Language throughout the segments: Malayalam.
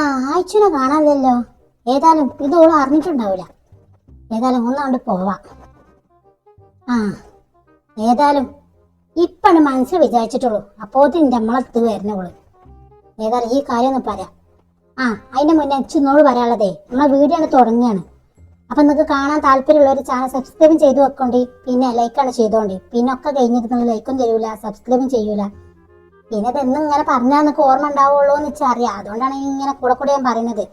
ആഴ്ചനെ കാണാനില്ലല്ലോ. ഏതായാലും ഇതോളം അറിഞ്ഞിട്ടുണ്ടാവില്ല ഏതായാലും ഒന്നാണ്ട് പോവാം. ആ ഏതായാലും ഇപ്പാണ് മനസ്സ് വിചാരിച്ചിട്ടുള്ളൂ. അപ്പോത്തിന് നമ്മളെത്ത് വരുന്നോൾ ഏതായാലും ഈ കാര്യം ഒന്ന് പറയാം. ആ അതിന്റെ മുന്നേ ചിന്നോട് പറയാനുള്ളതേ നമ്മളെ വീഡിയോ തുടങ്ങിയാണ് അപ്പൊ നിങ്ങൾക്ക് കാണാൻ താല്പര്യമുള്ള ഒരു ചാനൽ സബ്സ്ക്രൈബും ചെയ്തു വെക്കോണ്ടി പിന്നെ ലൈക്കാണ് ചെയ്തോണ്ടി. പിന്നെ ഒക്കെ കഴിഞ്ഞിട്ട് നിങ്ങൾ ലൈക്കും തരൂല സബ്സ്ക്രൈബും ചെയ്യൂല. പിന്നെ ഇതെന്നും ഇങ്ങനെ പറഞ്ഞാൽ നിങ്ങൾക്ക് ഓർമ്മ ഉണ്ടാവുള്ളൂ എന്ന് വെച്ചാൽ അറിയാം അതുകൊണ്ടാണ് ഇങ്ങനെ കൂടെ കൂടെ ഞാൻ പറയുന്നത്.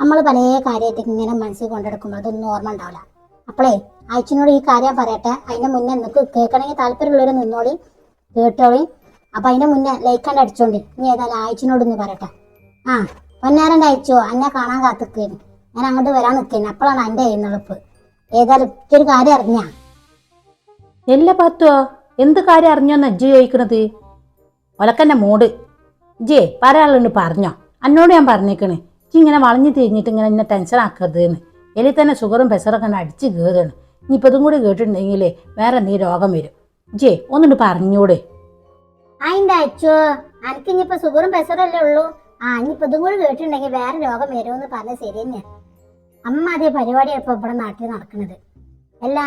നമ്മൾ പല കാര്യമായിട്ട് ഇങ്ങനെ മനസ്സിൽ കൊണ്ടെടുക്കുമ്പോൾ അതൊന്നും ഓർമ്മ ഉണ്ടാവില്ല. അപ്പോളേ അയച്ചിനോട് ഈ കാര്യം പറയട്ടെ. അതിന്റെ മുന്നേ നിനക്ക് കേൾക്കണമെങ്കിൽ താല്പര്യമുള്ളവർ നിന്നോളി കേട്ടോളി. അപ്പൊ അതിന്റെ മുന്നേ ലൈക്കണ്ട് അടിച്ചോണ്ടി നീ ഏതായാലും അയച്ചിനോടൊന്ന് പറയട്ടെ. ആ പൊന്നാരന്റെ അയച്ചോ? എന്നെ കാണാൻ കാത്തുക്കേന്. ഞാൻ അങ്ങോട്ട് വരാൻ നിൽക്കേന് അപ്പോഴാണ് എന്റെ എഴുന്നള്ളിപ്പ് ഏതായാലും ഒരു കാര്യം അറിഞ്ഞാ. എല്ലാ പാത്തോ എന്ത് കാര്യം അറിഞ്ഞോന്ന് അജ്ജു ചോദിക്കണത്? ഒലക്കന്റെ മൂട്. ജേ പറയാളുണ്ട് പറഞ്ഞോ. എന്നോട് ഞാൻ പറഞ്ഞേക്കണ്. ജി ഇങ്ങനെ വളഞ്ഞു തിരിഞ്ഞിട്ട് ഇങ്ങനെ എന്നെ ടെൻഷൻ ആക്കരുത് എന്ന് എലി തന്നെ ഷുഗറും പ്രഷറൊക്കെ കണ്ട് അടിച്ച് കയറാണ് ഇനിയിപ്പോൾ ഇതും കൂടി കേട്ടിട്ടുണ്ടെങ്കിൽ വേറെ നീ രോഗം വരും. ജേ ഒന്നിട്ട് പറഞ്ഞൂടെ. അതിന്റെ അയച്ചോ എനിക്ക് ഇനിയിപ്പോ സുഗറും പെസറല്ലേ ഉള്ളൂ? ആ ഇനിയിപ്പോ ഇതും കൂടി കേട്ടിട്ടുണ്ടെങ്കിൽ വേറെ രോഗം വരുമെന്ന് പറഞ്ഞ ശരി തന്നെ. അമ്മ അതേ പരിപാടിയാണ് ഇപ്പൊ ഇവിടെ നാട്ടിൽ നടക്കുന്നത് അല്ല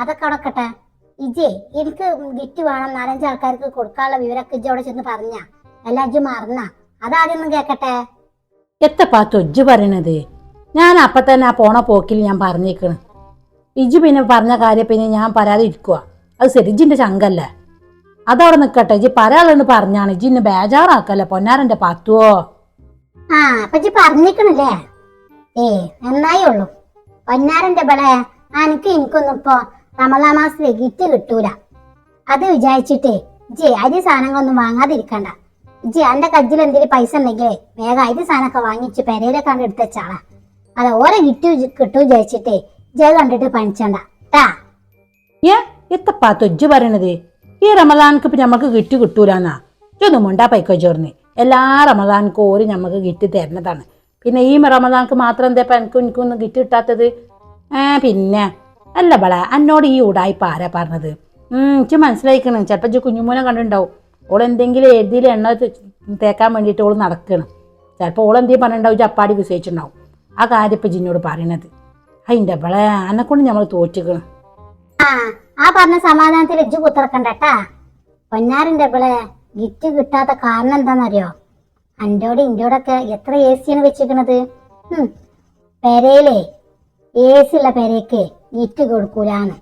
അതൊക്കെ അടക്കട്ടെ ഇജേ എനിക്ക് ഗിറ്റ് വേണം. നാലഞ്ച് ആൾക്കാർക്ക് കൊടുക്കാനുള്ള വിവരമൊക്കെ ഇജ്ജ് അവിടെ ചെന്ന് പറഞ്ഞ. അല്ല ഇജ്ജ് മറന്ന. അതാദ്യം ഒന്ന് കേക്കട്ടെ? എത്ര പാത്തു ഇജ്ജ് പറയണത്? ഞാൻ അപ്പം തന്നെ ആ പോണ പോക്കിൽ ഞാൻ പറഞ്ഞേക്കണ്. ഇജ്ജ് പിന്നെ പറഞ്ഞ കാര്യം പിന്നെ ഞാൻ പറയാതെ ഇരിക്കുക അത് സെരിജിന്റെ ചങ്കല്ലേ അതവിടെ നിൽക്കട്ടെ ഇജ്ജ് പറയാളെന്ന് പറഞ്ഞാണ്. ഇജ്ജിന്നെ ബേജാറാക്കല്ലേ പൊന്നാരന്റെ പാത്തുവോ? ആ അപ്പൊ ഇജ്ജ് പറഞ്ഞിക്കണല്ലേ? ഏ നന്നായി ഉള്ളു. പൊന്നാരന്റെ ബളെ എനിക്ക് എനിക്കൊന്നും ഇപ്പൊ റമലാ മാസത്തിലെ ഗിറ്റ് കിട്ടൂല. അത് വിചാരിച്ചിട്ടേ ജി അരി സാധനങ്ങളൊന്നും വാങ്ങാതിരിക്കണ്ട. ജി എന്റെ കജ്ജിൽ എന്തെങ്കിലും പൈസ ഉണ്ടെങ്കിലേ വേഗം അരി സാധനമൊക്കെ വാങ്ങിച്ച് പെരയിലെ കണ്ട് എടുത്തച്ചാളാ അത് ഓരോ ഗിറ്റ് കിട്ടൂ വിചാരിച്ചിട്ടേ അത് കണ്ടിട്ട് പണിച്ചണ്ട. ടാ എത്തപ്പാ പറയണത്? ഈ റമദാൻക്ക് ഇപ്പൊ ഞമ്മക്ക് ഗിറ്റ് കിട്ടൂലെന്നാ. ഇതൊന്നും മുണ്ടാ പൈക്കോ ചോർന്ന് എല്ലാ റമദാൻക്കും ഓര് ഞമ്മക്ക് ഗിറ്റ് തരണതാണ്. പിന്നെ ഈ റമദാൻക്ക് മാത്രം എന്താ ഇപ്പൊ എനിക്കും എനിക്കൊന്നും ഗിറ്റ് കിട്ടാത്തത്? ഏഹ് പിന്നെ. അല്ല ബള? എന്നോട് ഈ ഉടായ്പ ആരാ പറഞ്ഞത്. എനിക്ക് മനസ്സിലായിക്കണം. ചിലപ്പോൾ ഇജ്ജ് കുഞ്ഞുമോനെ കണ്ടിട്ടുണ്ടാവും. ഓൾ എന്തെങ്കിലും എഴുതിയിൽ എണ്ണ തേക്കാൻ വേണ്ടിയിട്ട് ഓൾ നടക്കണം. ചിലപ്പോൾ ഓൾ എന്തെങ്കിലും പറഞ്ഞിട്ടുണ്ടാവും അപ്പാടി വിസയിച്ചിട്ടുണ്ടാവും. ആ കാര്യം ഇപ്പം ജിന്നോട് പറയണത്. അതിന്റെ ബള അന്നെക്കൊണ്ട് നമ്മൾ തോറ്റിക്കണം. ആ പറഞ്ഞ സമാധാനത്തിൽ ഇജ്ജ് കുത്തിറക്കണ്ടട്ടാ പൊന്നാറിന്റെ ഇവിടെ ഗിറ്റ് കിട്ടാത്ത കാരണം എന്താണെന്നറിയോ അന്റോടെ ഇന്റോടൊക്കെ എത്ര എ സിയാണ് വെച്ചിരിക്കണത്. പെരയിലേ ഉള്ള പേരേക്ക് ഗിറ്റ് കൊടുക്കൂലാന്ന്.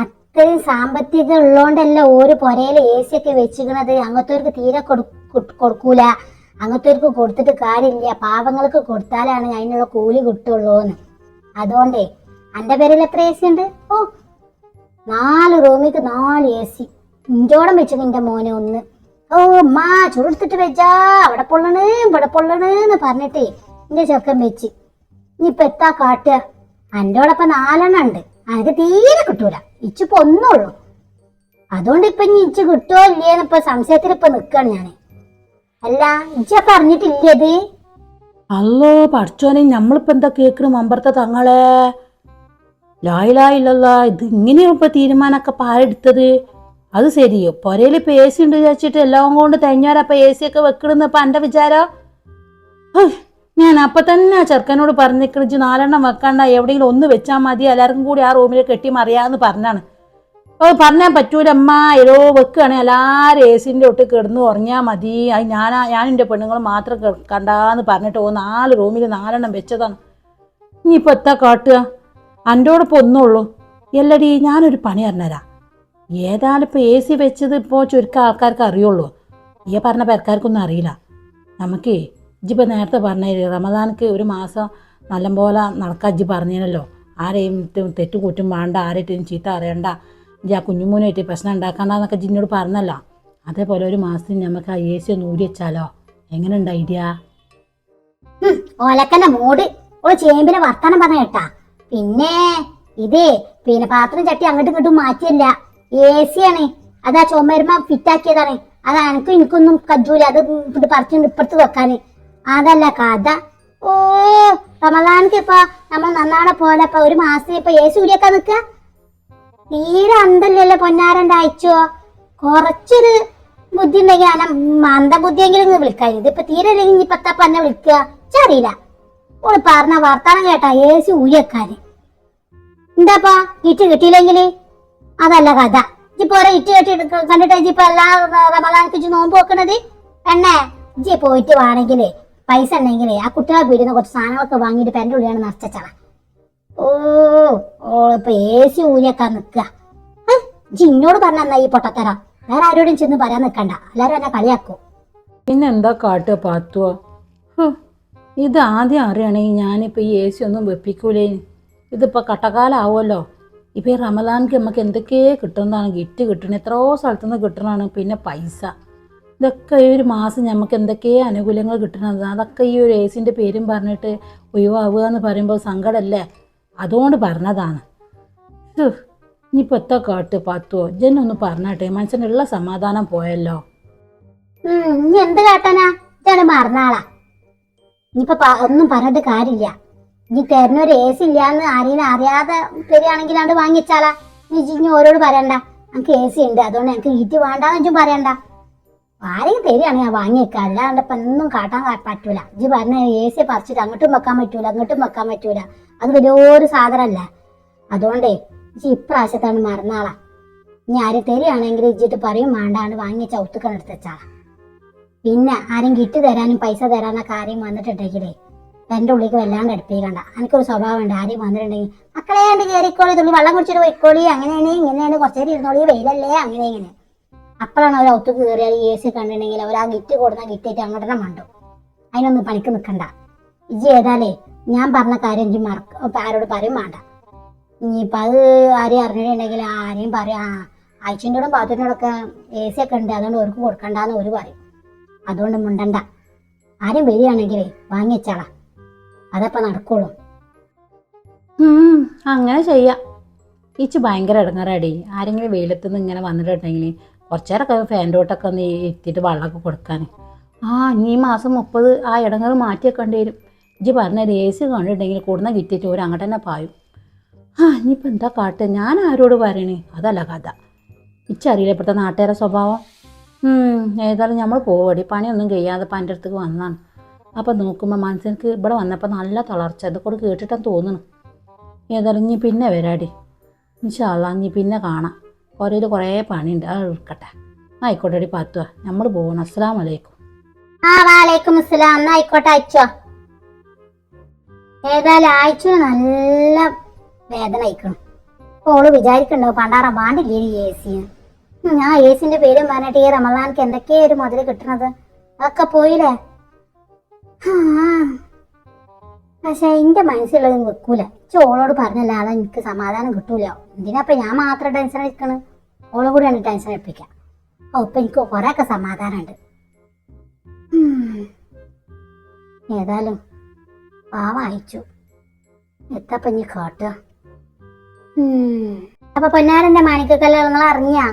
അത്രയും സാമ്പത്തികം ഉള്ളോണ്ടല്ല ഒരു പുരയിൽ എ സി ഒക്കെ വെച്ചിരിക്കണത് അങ്ങത്തോർക്ക് തീരെ കൊടു- കൊടു- കൊടുക്കൂല. അങ്ങത്തോർക്ക് കൊടുത്തിട്ട് കാര്യമില്ല. പാവങ്ങൾക്ക് കൊടുത്താലാണ് അതിനുള്ള കൂലി കിട്ടുള്ളൂന്ന്. അതുകൊണ്ടേ അന്റെ പേരിൽ എത്ര എ സി ഉണ്ട്? ഓ നാല് റൂമിക്ക് നാല് എ സി ഇഞ്ചോടം വെച്ചു നിന്റെ മോനെ ഒന്ന്. ഓ മാ ചുരുത്തിട്ട് വെച്ചാ. അവിടെ പൊള്ളണേ ഇവിടെ പൊള്ളണേന്ന് പറഞ്ഞിട്ടേ എന്റെ ചെറുക്കൻ വെച്ച്. ഇനിയിപ്പൊ എത്താ കാട്ടുക. അന്റോടൊപ്പം നാലെണ്ണം ഉണ്ട്. അനക്ക് തീരെ കിട്ടൂല. ഇച്ചിപ്പോ ഒന്നുള്ളൂ അതുകൊണ്ട് ഇപ്പൊ ഇനി ഇച്ച് കിട്ടുമോ ഇല്ലേന്ന് ഇപ്പൊ സംശയത്തിൽ ഇപ്പൊ നിക്കാണ് ഞാൻ. അല്ല ഇച്ച പറഞ്ഞിട്ടില്ലേത് അല്ലോ പഠിച്ചോനെ നമ്മളിപ്പോ എന്താ കേക്കണ് മമ്പറത്തെ തങ്ങളെ? ലായിലായില്ലല്ല ഇത് ഇങ്ങനെയാണ് ഇപ്പൊ തീരുമാനമൊക്കെ പാരെടുത്തത് അത് ശരിയോ? പൊരയിൽ ഇപ്പൊ എ സി ഉണ്ട് വിചാരിച്ചിട്ട് എല്ലാം കൊണ്ട് തേഞ്ഞാരപ്പൊ എ സി ഒക്കെ വെക്കണെന്ന് ഇപ്പൊ എന്റെ വിചാരോ? ഞാൻ അപ്പം തന്നെ ആ ചെറുക്കനോട് പറഞ്ഞിക്കണിച്ച് നാലെണ്ണം വെക്കണ്ട എവിടെയെങ്കിലും ഒന്ന് വെച്ചാൽ മതി എല്ലാവർക്കും കൂടി ആ റൂമിൽ കെട്ടി മറിയാമെന്ന് പറഞ്ഞാണ്. അപ്പോൾ പറഞ്ഞാൽ പറ്റൂല അമ്മ ഏതോ വെക്കുകയാണെങ്കിൽ എല്ലാവരും എ സിന്റെ ഒട്ട് കിടന്ന് ഉറങ്ങിയാൽ മതി. അത് ഞാൻ ഞാൻ എന്റെ പെണ്ണുങ്ങൾ മാത്രം കണ്ടാന്ന് പറഞ്ഞിട്ട് ഓ നാല് റൂമിൽ നാലെണ്ണം വെച്ചതാണ്. ഇനിയിപ്പോൾ എത്താ കാട്ടുക? അന്റോടൊപ്പം ഒന്നുള്ളൂ എല്ലടി ഞാനൊരു പണി പറഞ്ഞുതരാം ഏതായാലും ഇപ്പോൾ എ സി വെച്ചത് ഇപ്പോൾ ചുരുക്കം ആൾക്കാർക്ക് അറിയുള്ളൂ. ഈ പറഞ്ഞ പേർക്കാർക്കൊന്നും അറിയില്ല. നമുക്ക് ഇജ്ജിപ്പോൾ നേരത്തെ പറഞ്ഞ റമദാനക്ക് ഒരു മാസം നല്ലപോലെ നടക്കാൻ ഇജ്ജ് പറഞ്ഞല്ലോ ആരെയും തെറ്റ് തെറ്റുകൂറ്റും വേണ്ട ആരെയും ചീത്ത അറിയണ്ട. ഇജ്ജ് ആ കുഞ്ഞുമോനായിട്ട് പ്രശ്നം ഉണ്ടാക്കണ്ടെന്നൊക്കെ ജിന്നോട് പറഞ്ഞല്ല. അതേപോലെ ഒരു മാസത്തിന് നമുക്ക് ആ എ സി ഒന്ന് വെച്ചാലോ? എങ്ങനെയുണ്ട് ഐഡിയ? ഓലക്കന്റെ മൂട്. ഓ ചേമ്പിലെ വർത്താനം പറഞ്ഞ കേട്ടാ. പിന്നെ ഇത് പിന്നെ പാത്രം ചട്ടി അങ്ങോട്ടും ഇങ്ങോട്ടും മാറ്റിയല്ല. എ സി ആണ് അതാ ചോമ്മ ഫിറ്റ് ആക്കിയതാണ്. അത് എനിക്കും എനിക്കൊന്നും കജൂല. അത് പറിച്ചു ഇപ്പുറത്ത് വെക്കാന്. അതല്ല കഥ. ഓ റമദാനക്ക് ഇപ്പൊ നമ്മൾ നന്നാടെ പോലെ ഇപ്പൊ ഒരു മാസം ഇപ്പൊ ഏ സൂര്യൊക്കെ നിക്ക തീരെ അന്തല്ലല്ലോ പൊന്നാരന്റെ അയച്ചോ? കുറച്ചൊരു ബുദ്ധി ഉണ്ടെങ്കിൽ അന മന്ദബുദ്ധിയെങ്കിലും വിളിക്കാൻ ഇതിപ്പോ തീരെ അല്ലെങ്കിൽ ഇനി എന്നെ വിളിക്കുക? ചറിയില്ല ഓൾ പറഞ്ഞ വർത്താനം കേട്ടാ ഏസി ഊയക്കാര് എന്താപ്പാ ഇറ്റ് കിട്ടിയില്ലെങ്കിൽ? അതല്ല കഥ. ഇപ്പൊ ഓരോ ഇറ്റ് കെട്ടി കണ്ടിട്ട് ഇപ്പൊ എല്ലാ റമദാനക്ക് നോമ്പ് വെക്കണത്? എണ്ണേ ഇജ്ജി പോയിട്ട് വേണമെങ്കിലേ പൈസ ഉണ്ടെങ്കിലേ ആ കുട്ടികളെ വീടിന്ന് കുറച്ച് സാധനങ്ങളൊക്കെ വാങ്ങിയിട്ട് പെന്റെ ഉള്ളിയാണ് നിറച്ചച്ചള ഓ ഓളിപ്പോ സി ഊരിയൊക്കെ നിൽക്കുക ജിന്നോട് ഇന്നോട് എന്നാ ഈ പൊട്ടത്തരാ. വേറെ ആരോടും ചെന്ന് പറയാൻ നിക്കണ്ട. എല്ലാരും എന്നെ കളിയാക്കും. പിന്നെ എന്താ കാട്ടുക പാത്തുവോ? ഇത് ആദ്യം അറിയണമെങ്കിൽ ഞാനിപ്പോൾ ഈ എ സി ഒന്നും വെപ്പിക്കൂലേ ഇതിപ്പോൾ കട്ടക്കാലാവുമല്ലോ ഇപ്പോൾ ഈ റമദാൻക്ക് നമുക്ക് എന്തൊക്കെയോ കിട്ടുന്നതാണ്. ഗിറ്റ് കിട്ടണം. എത്രയോ സ്ഥലത്തുനിന്ന് കിട്ടണതാണ്. പിന്നെ പൈസ. ഇതൊക്കെ ഈ ഒരു മാസം നമുക്ക് എന്തൊക്കെയോ അനുകൂല്യങ്ങൾ കിട്ടണത്? അതൊക്കെ ഈ ഒരു എ സിന്റെ പേരും പറഞ്ഞിട്ട് ഒഴിവാവുക എന്ന് പറയുമ്പോൾ സങ്കടമല്ലേ അതുകൊണ്ട് പറഞ്ഞതാണ്. ഇനിയിപ്പോൾ എത്ര കാട്ട് പത്തോ? ജനൊന്ന് പറഞ്ഞാട്ടെ മനസ്സിനുള്ള സമാധാനം പോയല്ലോ. ഇനി എന്ത് കാട്ടാനാ? മറന്നാളാ. ഇനിയിപ്പോ ഒന്നും പറഞ്ഞിട്ട് കാര്യമില്ല. ഇനി തരുന്നൊരു സി ഇല്ലാന്ന് ആരെയും അറിയാതെ തരികയാണെങ്കിൽ അത് വാങ്ങിച്ചാലാ ഇനി ഓരോട് പറയണ്ട. എനിക്ക് സി ഉണ്ട് അതുകൊണ്ട് എനിക്ക് ഈറ്റ് വേണ്ടെന്നും പറയണ്ട. ആരെയും പേരാണ് ഞാൻ വാങ്ങിയേക്ക. അല്ലാണ്ട് ഇപ്പൊ ഒന്നും കാട്ടാൻ പറ്റൂല. ഇജ്ജ് പറഞ്ഞ എ സി പറിച്ചിട്ട് അങ്ങോട്ടും വെക്കാൻ പറ്റൂല അങ്ങോട്ടും വെക്കാൻ പറ്റൂല. അത് വലിയൊരു സാധനമല്ല. അതുകൊണ്ടേ ഇജ്ജ് ഇപ്രാവശ്യത്താണ് മറന്നാളാ. ഇനി ആരും തരികയാണെങ്കിൽ ഇജ്ജിട്ട് പറയും വേണ്ടാണ്ട് വാങ്ങി ചവിത്തുക്കണെടുത്ത് എടുത്തുവെച്ചാളാ പിന്നെ ആരും കിറ്റ് തരാനും പൈസ തരാനൊക്കെ ആരെയും വന്നിട്ടുണ്ടെങ്കിലേ എന്റെ ഉള്ളിലേക്ക് വല്ലാണ്ട് അടുപ്പിക്കണ്ട. എനിക്കൊരു സ്വഭാവമുണ്ട്. ആരെയും വന്നിട്ടുണ്ടെങ്കിൽ മക്കളെ കണ്ട് കയറിക്കോളി? തുള്ളി വെള്ളം കുടിച്ചിട്ട് പോയിക്കോളി. അങ്ങനെയാണ് ഇങ്ങനെയാണ്. കുറച്ചേരി ഇരുന്നോളി. വെയിലല്ലേ? അങ്ങനെ ഇങ്ങനെ. അപ്പോഴാണ് അവർ ഒത്തു കയറിയാൽ എ സി കണ്ടിട്ടുണ്ടെങ്കിൽ അവർ ആ ഗിറ്റ് കൊടുന്ന ഗിറ്റേറ്റ് അങ്ങോട്ട് തന്നെ മണ്ടു. അതിനൊന്നും പണിക്ക് നിൽക്കണ്ട ഇജി ഏതാലേ ഞാൻ പറഞ്ഞ കാര്യം ഇജി മറക്ക ആരോട് പറയും വേണ്ട. ഇനിയിപ്പോൾ അത് ആരെയും അറിഞ്ഞിട്ടുണ്ടെങ്കിൽ ആരെയും പറയാം ആ അയച്ചിന്റെയോടും ബാത്റൂമിനോടൊക്കെ എ സി ഒക്കെ ഉണ്ട് അതുകൊണ്ട് അവർക്ക് കൊടുക്കണ്ടെന്ന് ഒരു പറയും. അതുകൊണ്ട് മുണ്ടണ്ട. ആരും വരികയാണെങ്കിലേ വാങ്ങിച്ചാളാ അതപ്പോൾ നടക്കുള്ളൂ. അങ്ങനെ ചെയ്യാം. ഈച്ച് ഭയങ്കര ഇടങ്ങറടി. ആരെങ്കിലും വെയിലത്ത് നിന്ന് ഇങ്ങനെ വന്നിട്ടുണ്ടെങ്കിൽ കുറച്ചേരൊക്കെ ഫാന്റെ തൊട്ടൊക്കെ ഒന്ന് എത്തിയിട്ട് വെള്ളമൊക്കെ കൊടുക്കാൻ ആ ഇനി മാസം മുപ്പത് ആ ഇടങ്ങൾ മാറ്റിയൊക്കെ വരും. ഇജ്ജ് പറഞ്ഞത് എ സി കണ്ടിട്ടുണ്ടെങ്കിൽ കൂടുന്ന കിട്ടിയിട്ട് ഒരു അങ്ങോട്ട് തന്നെ പായും. ആ ഇനിയിപ്പോൾ എന്താ കാട്ട്? ഞാൻ ആരോട് പറയണേ? അതല്ല കഥ. ഇച്ചറിയില്ല ഇപ്പോഴത്തെ നാട്ടുകാരെ സ്വഭാവം? ഏതായാലും നമ്മൾ പോവടി. പണിയൊന്നും കഴിയാതെ ഇപ്പം എന്റെ അടുത്തേക്ക് വന്നതാണ് അപ്പം നോക്കുമ്പോൾ മനസ്സിനക്ക് ഇവിടെ വന്നപ്പോൾ നല്ല തളർച്ച. ഇതൊക്കെ കേട്ടിട്ടാണ് തോന്നുന്നു ഏതായാലും ഇനി പിന്നെ വരാടി. ഇൻഷാല്ല ഇനി പിന്നെ കാണാം. കുറേയിൽ കുറേ പണിയുണ്ട്. അത് എടുക്കട്ടെ. ആയിക്കോട്ടെടി പാത്തുവാ നമ്മൾ പോകണം അസ്സാം വലൈക്കും ആ വാലേക്കും അസ്സലാം. ആയിക്കോട്ടെ അയച്ചോ. ഏതായാലും അയച്ചു നല്ല വേദന അയക്കണം ഓൾ വിചാരിക്കണ്ടോ പണ്ടാറ പാണ്ടില്ലേ എ സി ആ എ സിന്റെ പേരും പറഞ്ഞിട്ട് ഈ റമദാനക്ക് എന്തൊക്കെയാ ഒരു മുതൽ കിട്ടണത്? അതൊക്കെ പോയില്ലേ? ആ. പക്ഷെ എന്റെ മനസ്സിലുള്ളത് വെക്കൂല. ചോളോട് പറഞ്ഞല്ല ആളെ എനിക്ക് സമാധാനം കിട്ടൂല. എന്തിനാ ഞാൻ മാത്രം ടെൻഷൻ എടുക്കണ് ഓളെ കൂടിയാണ് ടെൻഷൻ എടുപ്പിക്കാം ഓ ഇപ്പൊ എനിക്ക് കുറേയൊക്കെ സമാധാനമുണ്ട്. ഏതായാലും പാവ അയച്ചു എത്തപ്പ ഇനി കാട്ടുക. അപ്പൊ പൊന്നാരന്റെ മാണിക്കക്കല്ല നിങ്ങൾ അറിഞ്ഞാ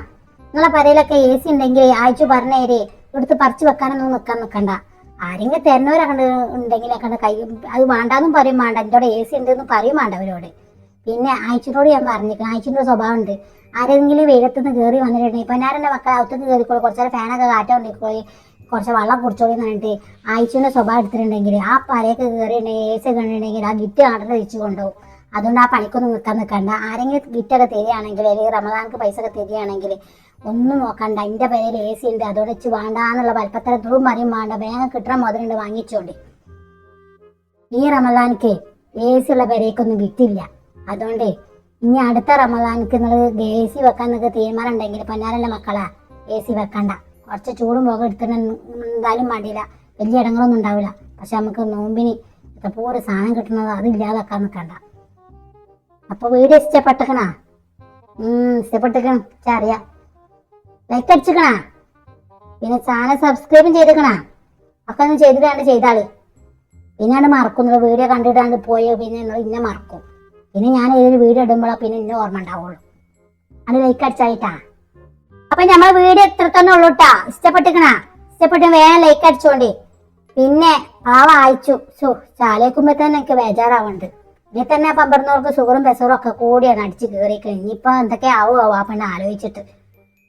നിങ്ങളെ പരയിലൊക്കെ എ സി ഉണ്ടെങ്കിൽ അയച്ചു പറഞ്ഞേരേ ഇവിടുത്തെ പറിച്ചു വെക്കാനൊന്നും നിക്കാൻ നിക്കണ്ട. ആരെങ്കിലും തരുന്നവരൊക്കെ ഉണ്ടെങ്കിലൊക്കെ കൈ അത് വേണ്ടാന്നും പറയും വേണ്ട. എന്റെ എ സി ഉണ്ടെന്ന് പറയും വേണ്ട അവരോട്. പിന്നെ അയച്ചിനോട് ഞാൻ പറഞ്ഞിരിക്കണം അയച്ചിന്റെ സ്വഭാവം ഉണ്ട്. ആരെങ്കിലും വെയിലത്തുനിന്ന് കയറി വന്നിട്ടുണ്ടെങ്കിൽ ഇപ്പൊ ഞാൻ എന്റെ മക്കളെ അകത്തേക്ക് കയറിക്കോളി കുറച്ചേരം ഫാനൊക്കെ കാറ്റോണ്ടിക്കോളി കുറച്ച് വെള്ളം കുടിച്ചോളി എന്ന് പറഞ്ഞിട്ട് ആയിച്ചിന്റെ സ്വഭാവം എടുത്തിട്ടുണ്ടെങ്കിൽ ആ പരയൊക്കെ കയറിയിട്ടുണ്ടെങ്കിൽ എ സി കണ്ടിട്ടുണ്ടെങ്കിൽ ആ ഗിറ്റ് കണ്ടിട്ട് തിരിച്ചു കൊണ്ടുപോകും. അതുകൊണ്ട് ആ പണിക്കൊന്നും നിൽക്കാൻ നിൽക്കണ്ട. ആരെങ്കിലും ഗിറ്റൊക്കെ തരികയാണെങ്കിൽ അല്ലെങ്കിൽ റമദാനക്ക് പൈസ ഒക്കെ തരികയാണെങ്കിൽ ഒന്നും നോക്കണ്ട. എന്റെ പേരിൽ എ സി ഉണ്ട്. അതുകൊണ്ട് വെച്ച് വേണ്ടാന്നുള്ള ദൂരം പറയും. വേണ്ട. വേഗം കിട്ടണം മുതലുണ്ട് വാങ്ങിച്ചോണ്ട്. ഈ റമദാനിക്ക് എ സി ഉള്ള പേരേക്കൊന്നും കിട്ടില്ല അതുകൊണ്ട് ഇനി അടുത്ത റമദാനിക്ക് നിങ്ങൾ എ സി വെക്കാൻ നിങ്ങൾക്ക് തീരുമാനം ഉണ്ടെങ്കിൽ പൊന്നാരന്റെ മക്കളാ? എ സി വെക്കണ്ട. കുറച്ച് ചൂടും പോകെ എടുത്തിട്ട് എന്തായാലും വേണ്ടിയില്ല വലിയ ഇടങ്ങളൊന്നും ഉണ്ടാവില്ല. പക്ഷെ നമുക്ക് നോമ്പിന് ഒരു സാധനം കിട്ടുന്നത് അത് ഇല്ലാതാക്കാൻ നിൽക്കണ്ട. അപ്പോൾ വീഡിയോ ഇഷ്ടപ്പെട്ടിക്കണാ ഇഷ്ടപ്പെട്ടിക്കണം അറിയാം. ലൈക്ക് അടിച്ചിക്കണാ പിന്നെ ചാനൽ സബ്സ്ക്രൈബും ചെയ്തിക്കണാ ഒക്കെ ഒന്ന് ചെയ്തിട്ടാണ്ട് ചെയ്താളി. പിന്നെയാണ് മറക്കുന്നത് വീഡിയോ കണ്ടിട്ടാണ്ട് പോയോ? പിന്നെ നിങ്ങൾ ഇന്നെ മറക്കും. പിന്നെ ഞാൻ ഏതൊരു വീഡിയോ ഇടുമ്പോഴാ പിന്നെ ഇന്നെ ഓർമ്മ ഉണ്ടാവുള്ളൂ. അത് ലൈക്ക് അടിച്ചായിട്ടാ. അപ്പൊ നമ്മൾ വീഡിയോ എത്രത്തന്നെ തന്നെ ഉള്ളൂ ട്ടാ. ഇഷ്ടപ്പെട്ടിക്കണ ഇഷ്ടപ്പെട്ട് വേഗം ലൈക്ക് അടിച്ചോണ്ടേ. പിന്നെ പാവ അയച്ചു. സോ ചാലേക്കുമ്പോ തന്നെ എനിക്ക് ബേജാറാവുന്നുണ്ട് ഇനി തന്നെ പമ്പറുന്നവർക്ക് ഷുഗറും പ്രഷറും ഒക്കെ കൂടിയാണ് അടിച്ച് കയറിയിട്ട് ഇനിയിപ്പോ എന്തൊക്കെ ആവുമോ ആ പെണ്ണ് ആലോചിച്ചിട്ട്.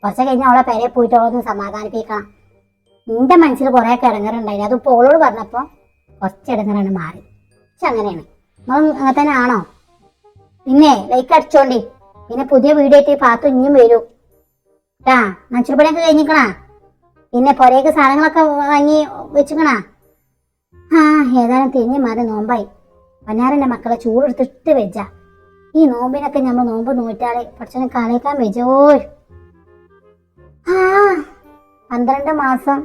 കുറച്ച് കഴിഞ്ഞ അവളെ പേരെ പോയിട്ട് അവളൊന്ന് സമാധാനിപ്പിക്കണം. നിന്റെ മനസ്സിൽ കുറെ കിടങ്ങറുണ്ടായിന് അതിപ്പോ ഓളോട് പറഞ്ഞപ്പോ കുറച്ച് ഇടങ്ങറാണ് മാറി. പക്ഷെ അങ്ങനെയാണ് നമ്മൾ അങ്ങനെ തന്നെ ആണോ? പിന്നെ ലൈക്ക് അടിച്ചോണ്ടി. പിന്നെ പുതിയ വീഡിയോ ആയിട്ട് പാത്തു ഇനിയും വരൂ. ആ നച്ചുപണിയൊക്കെ കഴിഞ്ഞിക്കണാ? പിന്നെ പുരയൊക്കെ സാധനങ്ങളൊക്കെ വാങ്ങി വെച്ചിക്കണാ? ആ ഏതാനും തിരിഞ്ഞു മാറി നോമ്പായി. പന്നാരന്റെ മക്കളെ ചൂടെടുത്തിട്ട് വെച്ച ഈ നോമ്പിനൊക്കെ നമ്മൾ നോമ്പ് നോറ്റാളെ പക്ഷെ കാലേക്കാൻ വെച്ചോ ആ പന്ത്രണ്ട് മാസം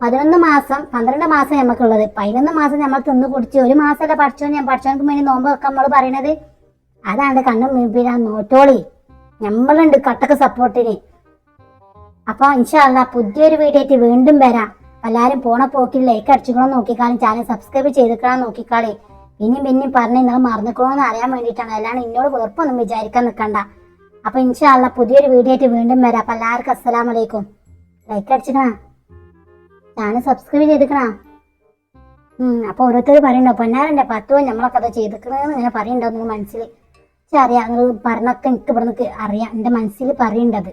പതിനൊന്ന് മാസം പന്ത്രണ്ട് മാസം നമുക്കുള്ളത് പതിനൊന്ന് മാസം നമ്മൾ തിന്ന് കുടിച്ച് ഒരു മാസമല്ല പഠിച്ചോ ഞാൻ പഠിച്ചവർക്ക് വേണ്ടി നോമ്പ് വെക്കാൻ നമ്മൾ പറയണത്? അതാണ് കണ്ണും മുമ്പിലാ നോട്ടോളി നമ്മളുണ്ട് കട്ടക്ക് സപ്പോർട്ടിന്. അപ്പൊ ഇൻഷാല്ല പുതിയൊരു വീഡിയോ വീണ്ടും വരാം. എല്ലാരും പോണ പോക്കിൽ ലൈക്ക് അടിച്ചുക്കണം നോക്കിക്കാളും. ചാനൽ സബ്സ്ക്രൈബ് ചെയ്തിക്കണം നോക്കിക്കാളി. ഇനിയും പിന്നെയും പറഞ്ഞ് നിങ്ങൾ മറന്നിക്കണമെന്ന് അറിയാൻ വേണ്ടിയിട്ടാണ്. അല്ലാണ്ട് എന്നോട് വെറുപ്പൊന്നും വിചാരിക്കാൻ നിൽക്കണ്ട അപ്പൊ ഇൻഷാല്ല പുതിയൊരു വീഡിയോ ആയിട്ട് വീണ്ടും വരാം. അപ്പൊ എല്ലാവർക്കും അസ്സലാം വലൈക്കും ലൈക്ക് അടിച്ചിക്കണ? ചാനൽ സബ്സ്ക്രൈബ് ചെയ്തിക്കണ? ഉം അപ്പൊ ഓരോരുത്തർ പറയണ്ടോ പൊന്നാരന്റെ പത്തുവോ നമ്മളൊക്കെ അത് ചെയ്തിക്കണെന്ന് ഇങ്ങനെ പറയണ്ടോ നിങ്ങൾ മനസ്സിൽ അറിയാം. നിങ്ങൾ പറഞ്ഞൊക്കെ എനിക്ക് ഇവിടെ അറിയാം. എന്റെ മനസ്സിൽ പറയേണ്ടത്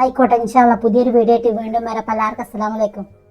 ആയിക്കോട്ടെ ഇൻഷാല്ല പുതിയൊരു വീഡിയോ ആയിട്ട് വീണ്ടും വരാം. പലർക്കും അസ്സലാം വലൈക്കും